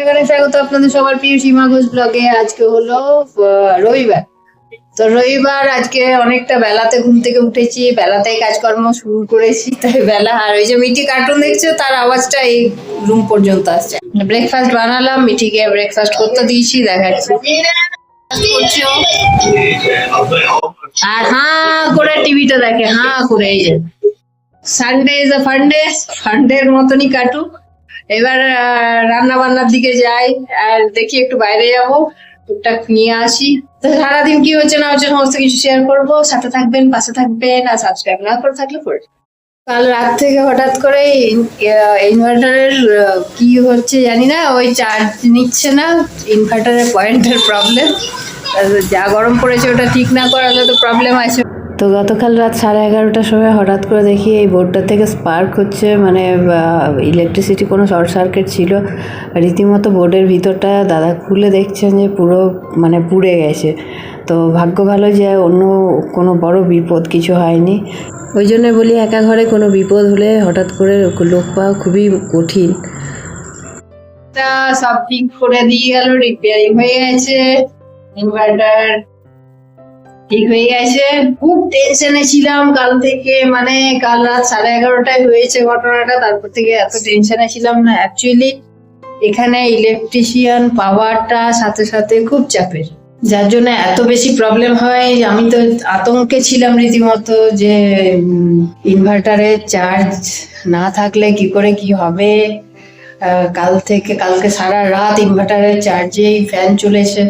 এখানে স্বাগত আপনাদের সবার প্রিয় সীমা ঘোষ ব্লগে আজকে হলো রবিবার। তো রবিবার আজকে অনেকটা বেলাতে ঘুম থেকে উঠেছি, বেলাতেই কাজকর্ম শুরু করেছি, তাই বেলা। আর ওই যে মিটি কার্টুন দেখছ, তার আওয়াজটা এই রুম পর্যন্ত আসছে। ব্রেকফাস্ট বানালাম মিটিকে ব্রেকফাস্ট করতে দিয়েছি, দেখাচ্ছি। আর হাঁ করে টিভিটা দেখে, হাঁ করে, এই যে। সানডে ইজ আ ফান্ডে ফান্ডের মতনই কাটুক এবার রান্না বান্নার দিকে যাই, আর দেখি একটু বাইরে যাব, টুকটাক নিয়ে আসি। তো সারাদিন কি হচ্ছে না হচ্ছে সমস্ত কিছু শেয়ার করব। সাথে থাকবেন, পাশে থাকবেন, আর সাবস্ক্রাইব না করে থাকলে করে কাল রাত থেকে হঠাৎ করে ইনভার্টারের কি হচ্ছে জানি না, ওই চার্জ নিচ্ছে না ইনভার্টারের পয়েন্টের প্রবলেম যা গরম পড়েছে ওটা ঠিক না করালে তো প্রবলেম আছে। তো গতকাল রাত সাড়ে এগারোটার সময় হঠাৎ করে দেখি এই বোর্ডটা থেকে স্পার্ক হচ্ছে মানে ইলেকট্রিসিটি কোনো শর্ট সার্কিট ছিল। রীতিমতো বোর্ডের ভিতরটা দাদা খুলে দেখছেন যে পুরো মানে পুড়ে গেছে। তো ভাগ্য ভালো যে অন্য কোনো বড় বিপদ কিছু হয়নি। ওই জন্য বলি, একা ঘরে কোনো বিপদ হলে হঠাৎ করে লোক পাওয়া খুবই কঠিন। সব ঠিক করে দিয়ে গেল রিপেয়ারিং হয়ে গেছে। ইনভার্টার ঠিক হয়ে গেছে। খুব টেনশনে ছিলাম কাল থেকে মানে কাল রাত সাড়ে এগারোটায় হয়েছে ঘটনাটা, তারপর থেকে এত টেনশনে ছিলাম না অ্যাকচুয়ালি এখানে ইলেকট্রিশিয়ান পাওয়ারটা সাথে সাথে খুব চাপের। যার জন্য এত বেশি প্রবলেম হয় আমি তো আতঙ্কে ছিলাম রীতিমতো যে ইনভার্টারে চার্জ না থাকলে কি করে কি হবে। কাল থেকে, কালকে সারা রাত ইনভার্টারের চার্জেই ফ্যান চলেছে।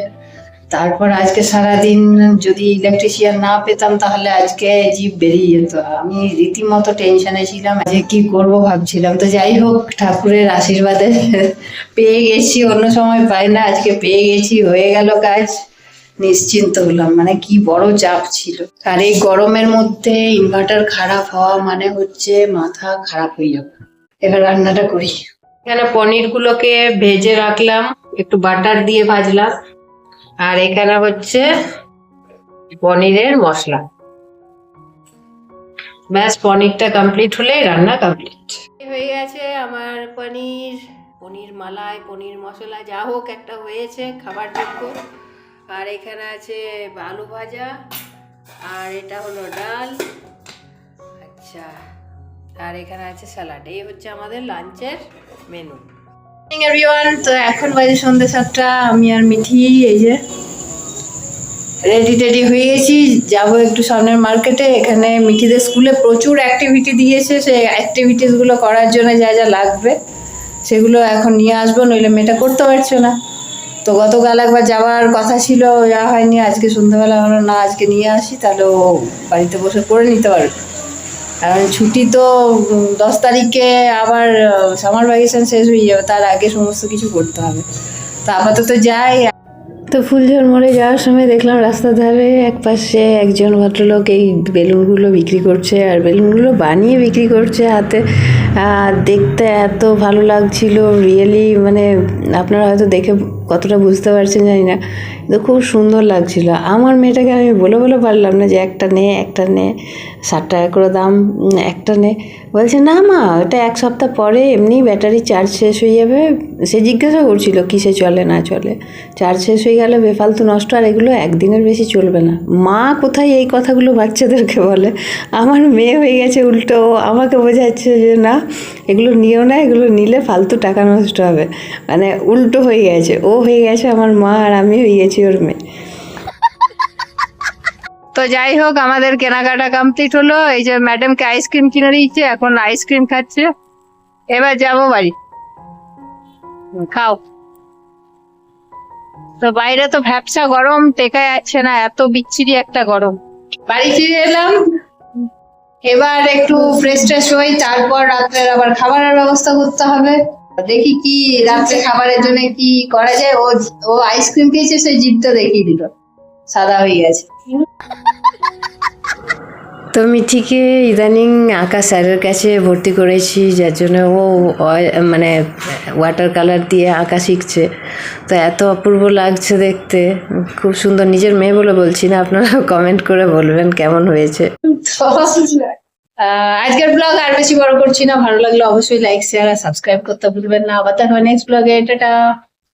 তারপর আজকে সারাদিন যদি ইলেকট্রিশিয়ান না পেতাম তাহলে আজকে জীব বেরিয়ে যেত। আমি রীতিমতো টেনশনে ছিলাম যে কি করব ভাবছিলাম। তো যাই হোক, ঠাকুরের আশীর্বাদে পেয়ে গেছি, অন্য সময় পাই না, আজকে পেয়ে গেছি, হয়ে গেল কাজ। নিশ্চিন্ত হলাম মানে কি বড় চাপ ছিল। আর এই গরমের মধ্যে ইনভার্টার খারাপ হওয়া মানে হচ্ছে মাথা খারাপ হয়ে যাবে। এবার রান্নাটা করি। এখানে পনির গুলোকে ভেজে রাখলাম, একটু বাটার দিয়ে ভাজলাম। আর এখানে হচ্ছে পনিরের মশলা। ব্যাস, পনিরটা কমপ্লিট হলে রান্না কমপ্লিট হয়ে গেছে আমার পনির পনির মালাই, পনির মশলা, যা হোক একটা হয়েছে খাবার যোগ্য। আর এখানে আছে আলু ভাজা, আর এটা হলো ডাল। আচ্ছা আর এখানে আছে স্যালাড। এই হচ্ছে আমাদের লাঞ্চের মেনু এভরিওয়ান তো এখন বাজে সন্ধ্যে সাতটা, আমি আর মিঠি, এই যে রেডি টেডি হয়ে গেছি। যাব একটু সামনের মার্কেটে। এখানে মিঠিদের স্কুলে প্রচুর অ্যাক্টিভিটি দিয়েছে। সেই অ্যাক্টিভিটিসগুলো করার জন্য যা যা লাগবে, সেগুলো এখন নিয়ে আসব। নইলে মেয়েটা করতে পারছে না। তো গতকাল একবার যাওয়ার কথা ছিল, যাওয়া হয়নি। আজকে সন্ধ্যাবেলা হলো না, আজকে নিয়ে আসি। তাহলে ও বাড়িতে বসে করে নিতে পারবে। কারণ ছুটি তো দশ তারিখে আবার সামার ভ্যাকেশন শেষ হয়ে যাবে, তার আগে সমস্ত কিছু করতে হবে। তো আপাতত যাই। তো ফুলঝোর মোড়ে যাওয়ার সময় দেখলাম রাস্তার ধারে এক পাশে একজন ভদ্রলোক এই বেলুনগুলো বিক্রি করছে, আর বেলুনগুলো বানিয়ে বিক্রি করছে হাতে। দেখতে এত ভালো লাগছিল রিয়েলি মানে আপনারা হয়তো দেখে কতটা বুঝতে পারছেন জানি না, কিন্তু খুব সুন্দর লাগছিল। আমার মেয়েটাকে আমি বলে বলে পারলাম না যে একটা নে একটা নে, ষাট টাকা করে দাম একটা নে। বলছে, না মা, ওটা এক সপ্তাহ পরে এমনি ব্যাটারি চার্জ শেষ হয়ে যাবে। সে জিজ্ঞাসা করছিল, কিসে চলে, না চলে? চার্জ শেষ হয়ে গেলে বেফালতু নষ্ট, আর এগুলো একদিনের বেশি চলবে না। মা, কোথায় এই কথাগুলো বাচ্চাদেরকে বলে? আমার মেয়ে হয়ে গেছে, উল্টো আমাকে বোঝাচ্ছে যে না এগুলো নিও না, এগুলো নিলে ফালতু টাকা নষ্ট হবে। মানে উল্টো হয়ে গেছে। ও হয়ে গেছে আমার মা আর আমি হয়ে গেছি ওর মেয়ে। তো যাই হোক, আমাদের কেনাকাটা কমপ্লিট হলো। এই যে ম্যাডামকে আইসক্রিম কিনে দিচ্ছে এখন আইসক্রিম খাচ্ছে। এবার যাব বাড়ি। খাও। তো বাইরে তো ভ্যাপসা গরম টেকা যাচ্ছে না, এত বিচ্ছিরি একটা গরম। বাড়ি ফিরে এলাম। এবার একটু ফ্রেশ ট্রেশ হই, তারপর রাত্রে আবার খাবারের ব্যবস্থা করতে হবে। দেখি কি রাত্রে খাবারের জন্য কি করা যায়। ও ও আইসক্রিম খেয়েছে সেই জিভটা দেখিয়ে দিল। সাদা হয়ে গেছে। তো মিঠিকে ইদানিং আঁকা স্যারের কাছে ভর্তি করেছি, যার জন্য ও মানে ওয়াটার কালার দিয়ে আঁকা শিখছে। তো এত অপূর্ব লাগছে দেখতে। খুব সুন্দর, নিজের মেয়ে বলে বলছি না, আপনারা কমেন্ট করে বলবেন কেমন হয়েছে। আজকের ব্লগ আর বেশি বড় করছি না, ভালো লাগলে অবশ্যই লাইক শেয়ার আর সাবস্ক্রাইব করতে ভুলবেন না। আবার দেখা নেক্সট ব্লগে টাটা।